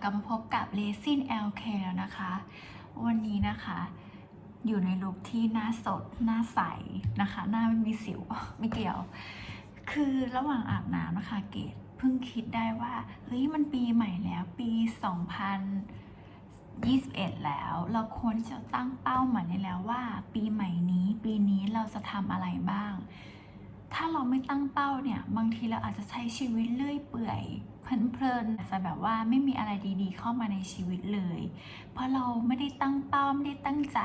กลับมาพบกับ r e s i n LK แล้วนะคะ วันนี้นะคะ อยู่ในลุคที่หน้าสด หน้าใสนะคะ หน้าไม่มีสิว ไม่เกี่ยว คือระหว่างอาบน้ำนะคะ เกดเพิ่งคิดได้ว่า เฮ้ย มันปีใหม่แล้วปี 2021 แล้ว เราควรจะตั้งเป้าหมายได้แล้วว่า ปีใหม่นี้ ปีนี้เราจะทำอะไรบ้าง ถ้าเราไม่ตั้งเป้าเนี่ย บางทีเราอาจจะใช้ชีวิตเลื่อยเปื่อยเพลินๆอาจจะแบบว่าไม่มีอะไรดีๆ เข้ามาในชีวิตเลย เพราะเราไม่ได้ตั้งเป้าไม่ได้ตั้งใจ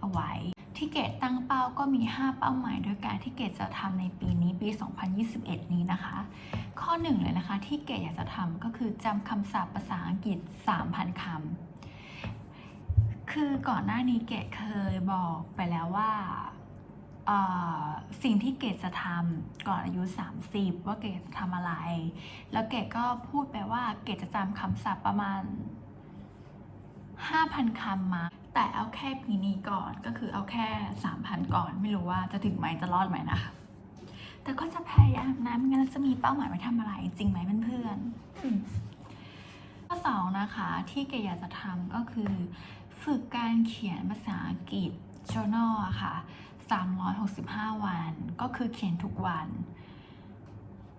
เอาไว้ ที่เกดตั้งเป้าก็มี 5 เป้าหมายด้วยกันที่เกดจะทำในปีนี้ปี 2021 นี้นะคะ ข้อหนึ่งเลยนะคะที่เกดอยากจะทำก็คือจำคำศัพท์ภาษาอังกฤษ 3,000คำคือก่อนหน้านี้เกดเคยบอกไปแล้วว่า สิ่งที่เกดจะทำก่อนอายุ 30 ว่าเกดจะทำอะไร แล้วเกดก็พูดไปว่าเกดจะจำคำศัพท์ประมาณ 5,000 คำมา แต่เอาแค่ปีนี้ก่อนก็คือเอาแค่ 3,000 ก่อน ไม่รู้ว่าจะถึงไหมจะรอดไหมนะคะแต่ก็จะพยายามนะไม่งั้นเราจะมีเป้าหมายไปทำอะไร จริงไหมเพื่อนๆข้อสองนะคะ ที่เกดอยากจะทำก็คือ ฝึกการเขียนภาษาอังกฤษ journal ค่ะ 365 วัน ก็คือเขียนทุกวัน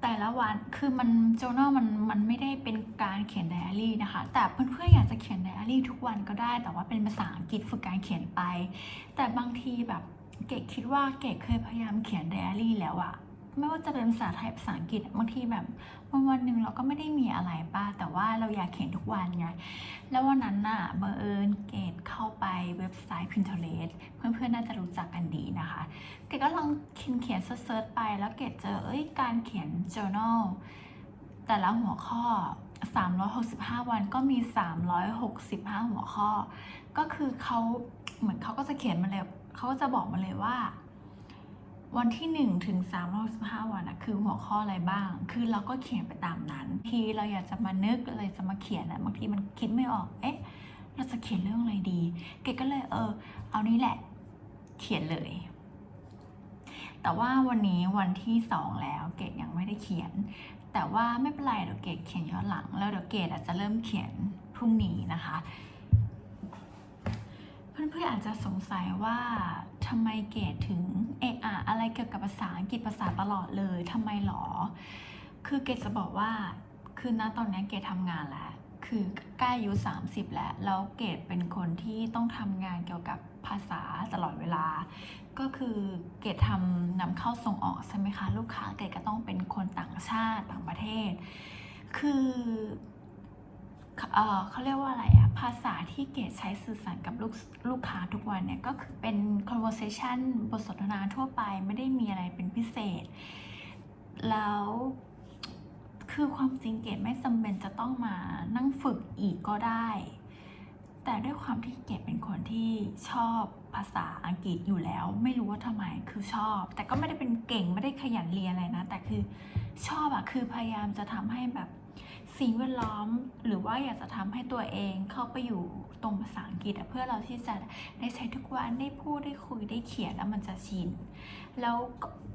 แต่ละวันคือมัน journal มันมันไม่ได้เป็นการเขียนไดอารี่นะคะ แต่เพื่อนๆอยากจะเขียนไดอารี่ทุกวันก็ได้ แต่ว่าเป็นภาษาอังกฤษฝึกการเขียนไป แต่บางทีแบบเกดคิดว่าเกดเคยพยายามเขียนไดอารี่แล้วอะ ไม่ว่าจะเป็นภาษาไทยภาษาอังกฤษบางทีแบบวันวันๆหนึ่งเราก็ไม่ได้มีอะไรป้าแต่ว่าเราอยากเขียนทุกวันไงแล้ววันนั้นน่ะบังเอิญเกดเข้าไปเว็บไซต์ Pinterest เพื่อนๆน่าจะรู้จักกันดีนะคะ เกดก็ลองเขียนเขียนเซิร์ชไป แล้วเกดเจอเอ้ยการเขียน journal แต่ละหัวข้อ 365 วันก็มี 365 หัวข้อ ก็คือเขาเหมือนเขาก็จะเขียนมาเลยเขาก็จะบอกมาเลยว่า วันที่ 1 ถึง365วันนะคือหัวข้ออะไรบ้าง คือเราก็เขียนไปตามนั้น ทีเราอยากจะมานึกอะไรจะมาเขียนอะบางทีมันคิดไม่ออก เอ๊ะ เราจะเขียนเรื่องอะไรดี เกดก็เลยเออ เอานี้แหละ เขียนเลย แต่ว่าวันนี้วันที่สองแล้ว เกดยังไม่ได้เขียน แต่ว่าไม่เป็นไรเดี๋ยวเกดเขียนย้อนหลัง แล้วเดี๋ยวเกดอาจจะเริ่มเขียนพรุ่งนี้นะคะ เพื่อนๆอาจจะสงสัยว่าทำไมเกดถึงเอะอะอะไรเกี่ยวกับภาษาอังกฤษภาษาตลอดเลยทำไมหรอ คือเกดจะบอกว่าคือณตอนนี้เกดทำงานแล้วคือใกล้อายุ30 แล้ว แล้วเกดเป็นคนที่ต้องทำงานเกี่ยวกับภาษาตลอดเวลา ก็คือเกดทำนำเข้าส่งออกใช่ไหมคะ ลูกค้าเกดก็ต้องเป็นคนต่างชาติต่างประเทศ คือ เอ่อเขาเรียกว่าอะไรอะภาษาที่เกดใช้สื่อสารกับลูกลูกค้าทุกวันเนี่ย ก็คือเป็น conversation บทสนทนาทั่วไปไม่ได้มีอะไรเป็นพิเศษ แล้วคือความจริงเกดไม่จำเป็นจะต้องมานั่งฝึกอีกก็ได้ แต่ด้วยความที่เกดเป็นคนที่ชอบภาษาอังกฤษอยู่แล้ว ไม่รู้ว่าทำไมคือชอบ แต่ก็ไม่ได้เป็นเก่งไม่ได้ขยันเรียนอะไรนะ แต่คือชอบอะคือพยายามจะทำให้แบบ สิ่งแวดล้อมหรือว่าอยากจะทำให้ตัวเองเข้าไปอยู่ตรงภาษาอังกฤษเพื่อเราที่จะได้ใช้ทุกวันได้พูดได้คุยได้เขียนแล้วมันจะชิน แล้ว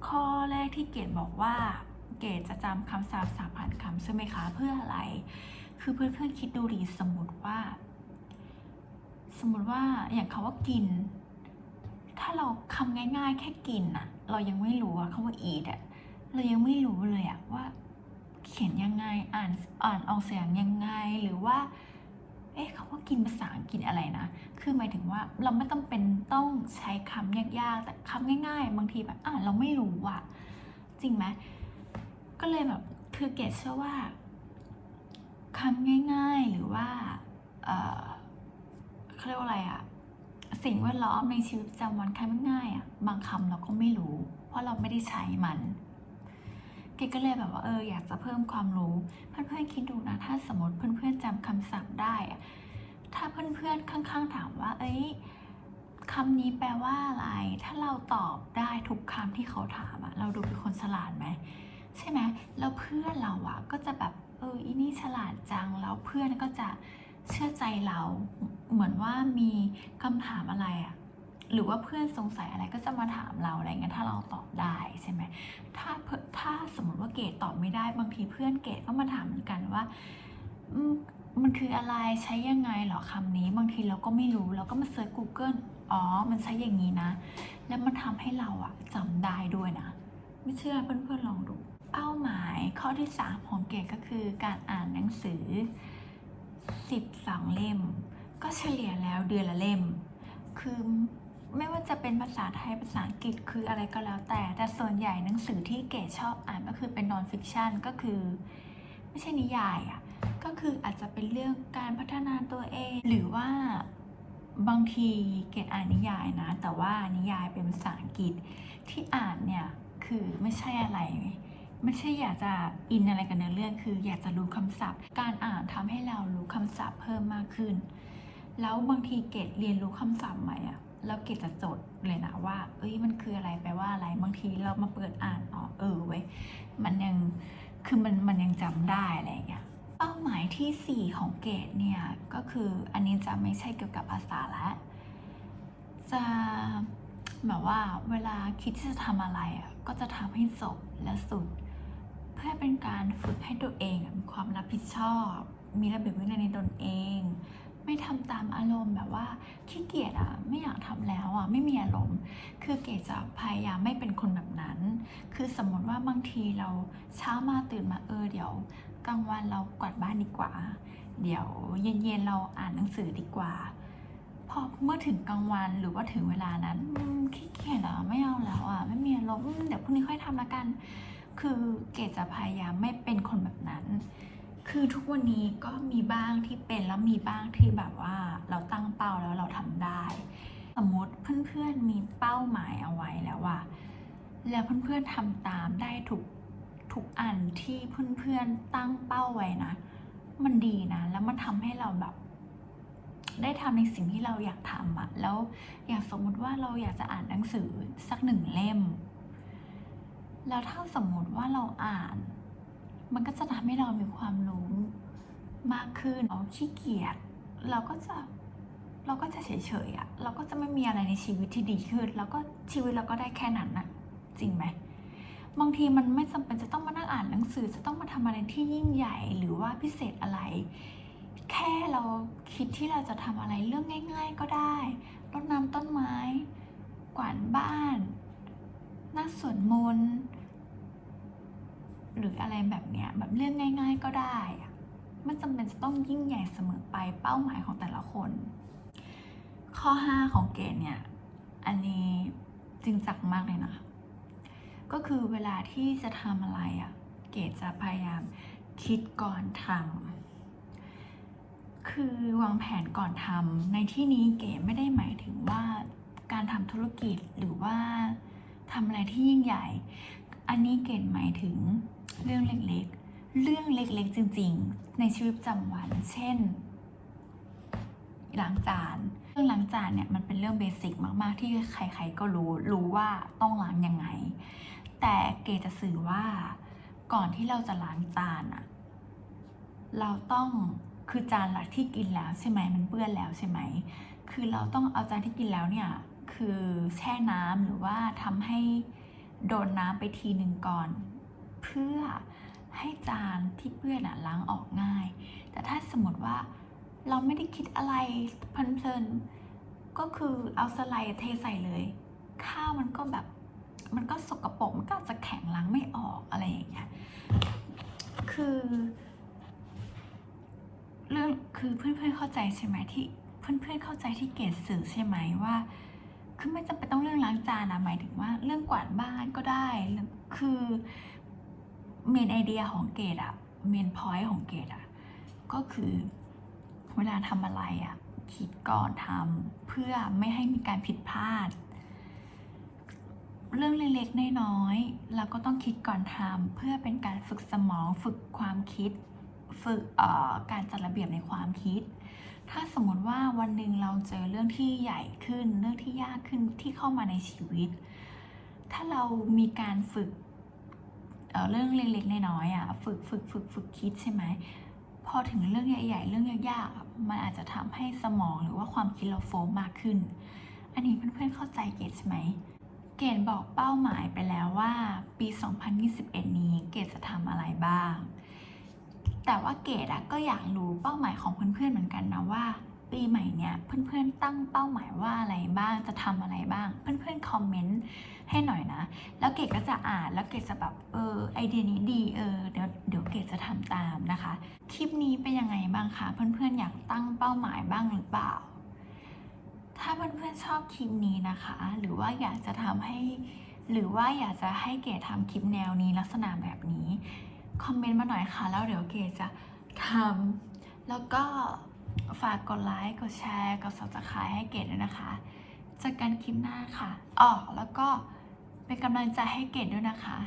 ข้อแรกที่เกดบอกว่าเกดจะจำคำศัพท์สามพันคำใช่ไหมคะเพื่ออะไร คือเพื่อนๆคิดดูดีสมมติว่า สมมติว่าอย่างคาว่ากิน ถ้าเราคำง่าย ๆ แค่กินอะเรายังไม่รู้อะคำว่า eat อะเรายังไม่รู้เลยอะว่า ขียนยังไงอ่านอ่านออกเสียงยังไงหรือว่า เอ๊ะคำว่ากินภาษาอังกฤษอะไรนะ คือหมายถึงว่าเราไม่ต้องเป็นต้องใช้คำยากๆ แต่คำง่าย ๆ บางทีแบบอ่านเราไม่รู้อะจริงไหมก็เลยแบบคือเกดเชื่อว่าคำง่ายๆหรือว่าเอ่อเขาเรียกว่าอะไรอะสิ่งแวดล้อมในชีวิตประจำวันคำง่ายๆอะบางคำเราก็ไม่รู้ เพราะเราไม่ได้ใช้มัน กก็เลยแบบว่าเอออยากจะเพิ่มความรู้ เพื่อนๆคิดดูนะถ้าสมมติเพื่อนๆจำคำศัพท์ได้อะถ้าเพื่อนๆข้างๆถามว่า เอ้ยคำนี้แปลว่าอะไร ถ้าเราตอบได้ทุกคำที่เขาถามอะเราดูเป็นคนฉลาดไหมใช่ไหมแล้วเพื่อนเราอะก็จะแบบเอออีนี่ฉลาดจัง แล้วเพื่อนก็จะเชื่อใจเรา เหมือนว่ามีคำถามอะไรอะ หรือว่าเพื่อนสงสัยอะไรก็จะมาถามเราอะไรเงี้ยถ้าเราตอบได้ใช่ไหมถ้าถ้าสมมติว่าเกดตอบไม่ได้บางทีเพื่อนเกดก็มาถามเหมือนกันว่าอืมันคืออะไรใช้ยังไงเหรอคำนี้ บางทีเราก็ไม่รู้เราก็มาเซิร์ช Google อ๋อ มันใช้อย่างนี้นะ แล้วมันทำให้เราอะจำได้ด้วยนะ ไม่เชื่อเพื่อนๆลองดู เป้าหมายข้อที่ 3 ของเกดก็คือการอ่านหนังสือ 12 เล่ม ก็เฉลี่ยแล้วเดือนละเล่ม คือ ไม่ว่าจะเป็นภาษาไทยภาษาอังกฤษคืออะไรก็แล้วแต่ แต่ส่วนใหญ่หนังสือที่เกดชอบอ่านก็คือเป็นนอนฟิกชันก็คือ ไม่ใช่นิยายอะ่ะก็คืออาจจะเป็นเรื่องการพัฒนาตัวเอง หรือว่าบางทีเกดอ่านนิยายนะ แต่ว่านิยายเป็นภาษาอังกฤษที่อ่านเนี่ยคือไม่ใช่อะไรไม่ใช่อยากจะอินอะไรกับเนื้อเรื่องคือ อยากจะรู้คำศัพท์ การอ่านทำให้เรารู้คำศัพท์เพิ่มมากขึ้น แล้วบางทีเกดเรียนรู้คำศัพท์ใหม่อะ แล้วเกดจะจดเลยนะว่า เอ้ยมันคืออะไรแปลว่าอะไรบางทีเรามาเปิดอ่านอ๋อเออเว้ยมันยังคือมันมันยังจำได้อะไรอย่างเงี้ยเป้าหมายทีสี่4 ของเกดเนี่ยก็คืออันนี้จะไม่ใช่เกี่ยวกับภาษาแล้วจะแบบว่าเวลาคิดที่จะทำอะไรอะก็จะทำให้จบและสุด เพื่อเป็นการฝึกให้ตัวเองมีความรับผิดชอบ มีระเบียบวินัยในตนเอง ไม่ทำตามอารมณ์แบบว่าขี้เกียจอะไม่อยากทำแล้วอะไม่มีอารมณ์ คือเกดจะพยายามไม่เป็นคนแบบนั้น คือสมมติว่าบางทีเราเช้ามาตื่นมาเออเดี๋ยวกลางวันเรากวาดบ้านดีกว่า เดี๋ยวเย็นๆเราอ่านหนังสือดีกว่าพอเมื่อถึงกลางวันหรือว่าถึงเวลานั้นขี้เกียจอะไม่เอาแล้วอะไม่มีอารมณ์เดี๋ยวพรุ่งนี้ค่อยทำละกัน คือเกดจะพยายามไม่เป็นคนแบบนั้น คือทุกวันนี้ก็มีบ้างที่เป็นแล้วมีบ้างที่แบบว่าเราตั้งเป้าแล้วเราทำได้ สมมติเพื่อนๆมีเป้าหมายเอาไว้แล้วว่าแล้วเพื่อนๆทำตามได้ทุกทุกอันที่เพื่อนๆตั้งเป้าไว้นะ มันดีนะ แล้วมันทำให้เราแบบ ได้ทำในสิ่งที่เราอยากทำอะแล้วอย่างสมมุติว่าเราอยากจะอ่านหนังสือสักหนึ่งเล่ม แล้วถ้าสมมติว่าเราอ่าน มันก็จะทำให้เรามีความรู้มากขึ้นเราขี้เกียจเราก็จะเราก็จะเฉยๆอะเราก็จะไม่มีอะไรในชีวิตที่ดีขึ้น แล้วก็ชีวิตเราก็ได้แค่นั้นน่ะ จริงไหมบางทีมันไม่จำเป็นจะต้องมานั่งอ่านหนังสือจะต้องมาทำอะไรที่ยิ่งใหญ่หรือว่าพิเศษอะไร แค่เราคิดที่เราจะทำอะไรเรื่องง่าย ๆ ก็ได้รดน้ำต้นไม้ กวาดบ้านนั่งสวดมนต์ หรืออะไรแบบเนี้ยแบบเรื่องง่าย ๆ ก็ได้อะไม่จำเป็นจะต้องยิ่งใหญ่เสมอไปเป้าหมายของแต่ละคน ข้อ 5 ของเกณฑ์เนี่ย อันนี้จริงจังมากเลยนะคะก็คือเวลาที่จะทำอะไรอะ่ะ เกดจะพยายามคิดก่อนทำคือวางแผนก่อนทำในที่นี้เกดไม่ได้หมายถึงว่าการทำธุรกิจหรือว่าทำอะไรที่ยิ่งใหญ่ อันนี้เกดหมายถึง เรื่องเล็กๆ เรื่องเล็กๆ จริง ๆ ในชีวิตประจำวัน เช่นล้างจาน เรื่องล้างจานเนี่ยมันเป็นเรื่องเบสิกมากๆ ที่ใครๆก็รู้ รู้ว่าต้องล้างยังไง แต่เกจะสื่อว่าก่อนที่เราจะล้างจานอะเราต้องคือจานหลักที่กินแล้วใช่ไหมมันเปื้อนแล้วใช่ไหม คือเราต้องเอาจานที่กินแล้วเนี่ยคือแช่น้ำหรือว่าทำให้โดนน้ำไปทีหนึ่งก่อน เพื่อให้จานที่เปื้อนอะล้างออกง่าย แต่ถ้าสมมติว่าเราไม่ได้คิดอะไรเพลินๆก็คือเอาสไลด์เทใส่เลย ข้าวมันก็แบบมันก็สกปรกมันก็จะแข็งล้างไม่ออกอะไรอย่างเงี้ยคือ เรื่องคือเพื่อนๆเข้าใจใช่ไหมที่เพื่อนๆเข้าใจที่เกดสื่อใช่ไหมว่า คือไม่จำเป็นต้องเรื่องล้างจานนะหมายถึงว่าเรื่องกวาดบ้านก็ได้คือ เมนไอเดียของเกดอะเมนพอยต์ของเกดอะก็คือเวลาทำอะไรอะคิดก่อนทำเพื่อไม่ให้มีการผิดพลาด เรื่องเล็กๆน้อยๆเราก็ต้องคิดก่อนทำเพื่อเป็นการฝึกสมองฝึกความคิด ฝึกการจัดระเบียบในความคิด ถ้าสมมติว่าวันหนึ่งเราเจอเรื่องที่ใหญ่ขึ้น เรื่องที่ยากขึ้นที่เข้ามาในชีวิต ถ้าเรามีการฝึก เเรื่องเล็กๆน้อยๆอะฝึกฝึกฝึกฝึกคิดใช่ไหมพอถึงเรื่องใหญ่ ๆ เรื่องยากๆมันอาจจะทำให้สมองหรือว่าความคิดเราโฟล์มากขึ้น อันนี้เพื่อนๆเข้าใจเกตใช่ไหมเกดบอกเป้าหมายไปแล้วว่าปี 2021 นี้เกดจะทำอะไรบ้าง แต่ว่าเกดอะก็อยากรู้เป้าหมายของเพื่อนๆเหมือนกันนะว่า ปีใหม่เนี้ยเพื่อนๆตั้งเป้าหมายว่าอะไรบ้างจะทำอะไรบ้าง เพื่อนๆคอมเมนต์ให้หน่อยนะ แล้วเกดก็จะอ่านแล้วเกดจะแบบเออไอเดียนี้ดีเออเดี๋ยวเดี๋ยวเกดจะทำตามนะคะ คลิปนี้เป็นยังไงบ้างคะเพื่อนๆอยากตั้งเป้าหมายบ้างหรือเปล่า ถ้าเพื่อนๆชอบคลิปนี้นะคะ หรือว่าอยากจะทำให้ หรือว่าอยากจะให้เกดทำคลิปแนวนี้ลักษณะแบบนี้คอมเมนต์มาหน่อยค่ะแล้วเดี๋ยวเกดจะทำแล้วก็ ฝากกดไลค์ กดแชร์ กด subscribe ให้เกดด้วยนะคะเจอกันคลิปหน้าค่ะอ๋อแล้วก็เป็นกำลังใจให้เกดด้วยนะคะ